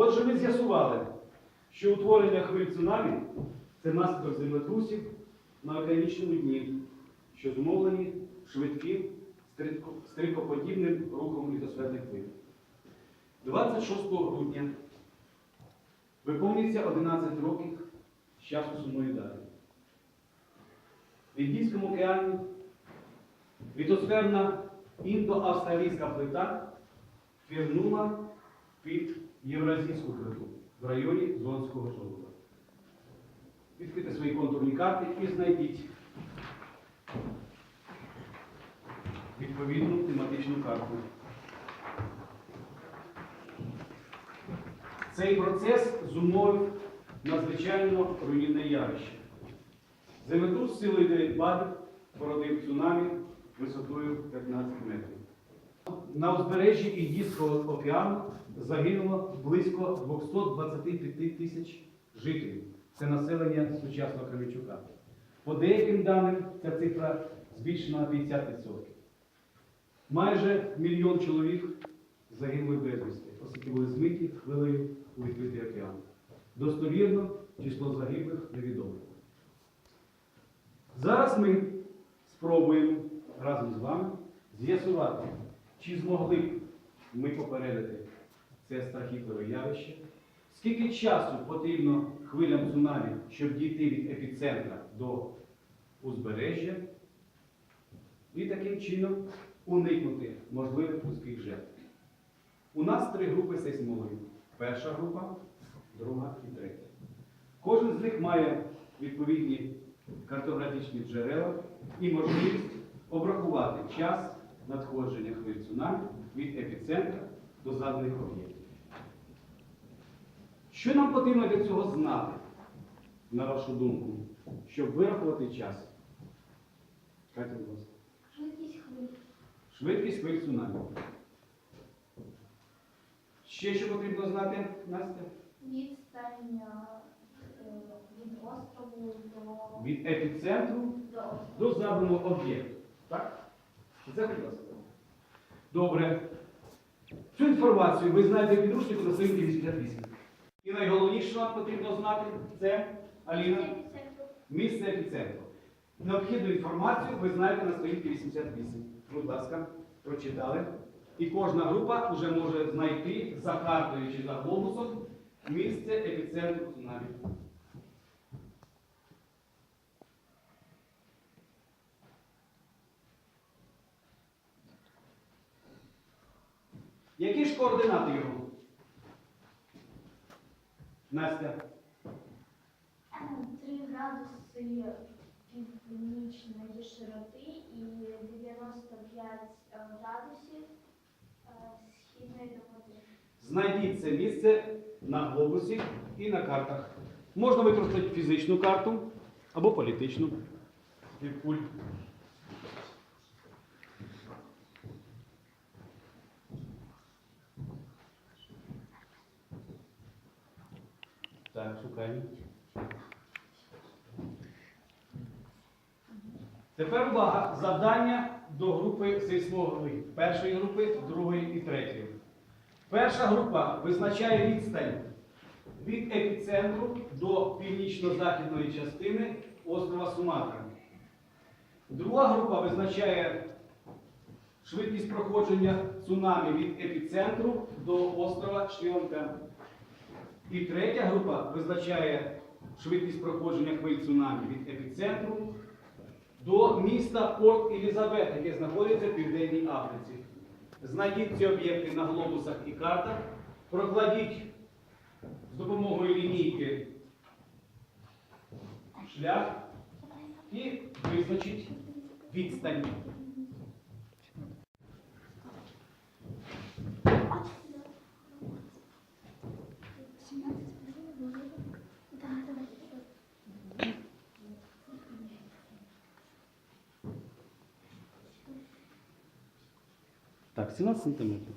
Отже, ми з'ясували, що утворення хвиль цунамі це наслідок землетрусів на океанічному дні, що зумовлені швидким стрибко- стрибкоподібним рухом літосферних хвиль. 26 грудня виповнюється 11 років з часу сумної дати. В Індійському океані літосферна індоавстралійська плита пірнула під Євразійську плиту в районі Зонського жолоба. Відкрийте свої контурні карти і знайдіть відповідну тематичну карту. Цей процес зумовив надзвичайно руйнівне явище. Землетрус силою 9 балів породив цунамі висотою 15 метрів. На узбережжі Індійського океану загинуло близько 225 тисяч жителів. Це населення сучасного Кременчука. По деяким даним ця цифра збільшена на 50%. Майже мільйон чоловік загинули безвісти, оскільки були змиті хвилею у відкритий океан. Достовірно число загиблих невідоме. Зараз ми спробуємо разом з вами з'ясувати, чи змогли б ми попередити це страхітливе явище, скільки часу потрібно хвилям цунамі, щоб дійти від епіцентра до узбережжя, і таким чином уникнути можливих людських жертв. У нас три групи сейсмологів. Перша група, друга і третя. Кожен з них має відповідні картографічні джерела і можливість обрахувати час надходження хвиль цунамі від епіцентра до заданих об'єктів. Що нам потрібно для цього знати, на вашу думку, щоб вирахувати час? Катя, будь ласка. Швидкість хвиль. Швидкість хвиль цунамі. Ще що потрібно знати, Настя? Відстань е, від острову до, Від епіцентру до до заданого об'єкту. Це ласка. Добре. Цю інформацію ви знаєте в підручнику на сторінці 88. І найголовніше, що нам потрібно знати, це Аліна, місце епіцентру. Необхідну інформацію ви знаєте на сторінці 88. Будь ласка, прочитали. І кожна група вже може знайти за картою чи за глобусом місце епіцентру цунамі. Які ж координати його? Настя. 3 градуси північної широти і 95 градусів е, східної довготи. Знайдіть це місце на глобусі і на картах. Можна використати фізичну карту або політичну. Від Так, шукаємо. Тепер увага. Завдання до групи сейсмологів. Першої групи, другої і третьої. Перша група визначає відстань від епіцентру до північно-західної частини острова Суматра. Друга група визначає швидкість проходження цунамі від епіцентру до острова Шрі-Ланка. І третя група визначає швидкість проходження хвиль цунамі від епіцентру до міста Порт Елізабет, яке знаходиться в Південній Африці. Знайдіть ці об'єкти на глобусах і картах, прокладіть з допомогою лінійки шлях і визначіть відстань. Так, 17 сантиметрів.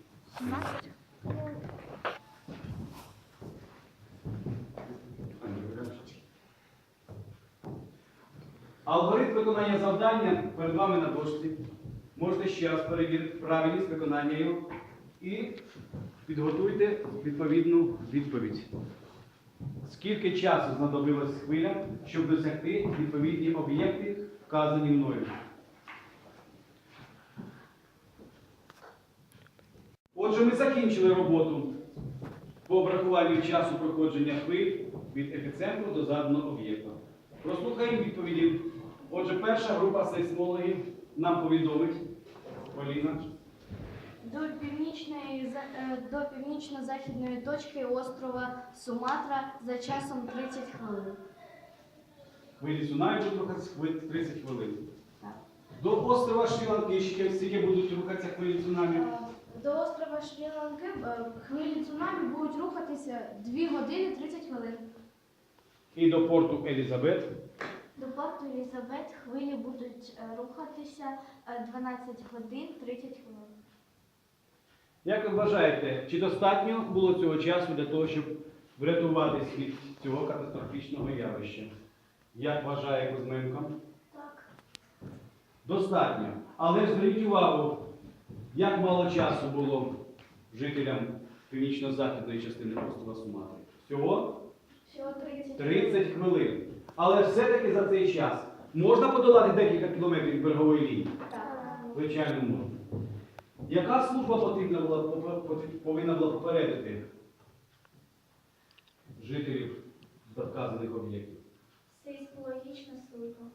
Алгоритм виконання завдання перед вами на дошці. Можете ще раз перевірити правильність виконання його і підготуйте відповідну відповідь. Скільки часу знадобилось хвилям, щоб досягти відповідні об'єкти, вказані мною? Отже, ми закінчили роботу по обрахуванню часу проходження хвиль від епіцентру до заданого об'єкта. Прослухаємо відповіді. Отже, перша група сейсмологів нам повідомить. Поліна. До північної е, до північно-західної точки острова Суматра за часом 30 хвилин. Хвилі будуть рухатися 30 хвилин. Так. До острова Шрі-Ланки ще скільки будуть рухатися хвилі цунамі? Е, До острова Шрі-Ланки е, хвилі цунамі будуть рухатися 2 години 30 хвилин. І до порту Елізабет. До порту Елізабет хвилі будуть е, рухатися е, 12 годин 30 хвилин. Як ви вважаєте, чи достатньо було цього часу для того, щоб врятуватись від цього катастрофічного явища? Як вважає Кузьменко? Так. Достатньо. Але зверніть увагу, як мало часу було жителям північно-західної частини острова Суматри. Всього Всього 30 30 хвилин. Але все-таки за цей час можна подолати декілька кілометрів берегової лінії? Так. Звичайно, можна. Яка служба потрібна була, повинна була попередити жителів вказаних об'єктів? Сейсмологічна служба.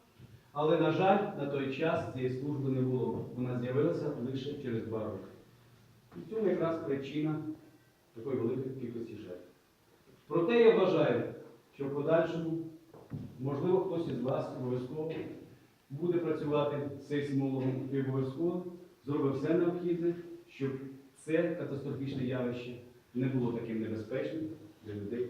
Але, на жаль, на той час цієї служби не було. Вона з'явилася лише через два роки. І в цьому якраз причина такої великої кількості жертв. Проте я вважаю, що в подальшому, можливо, хтось із вас обов'язково буде працювати сейсмологом і обов'язково зробить все необхідне, щоб це катастрофічне явище не було таким небезпечним для людей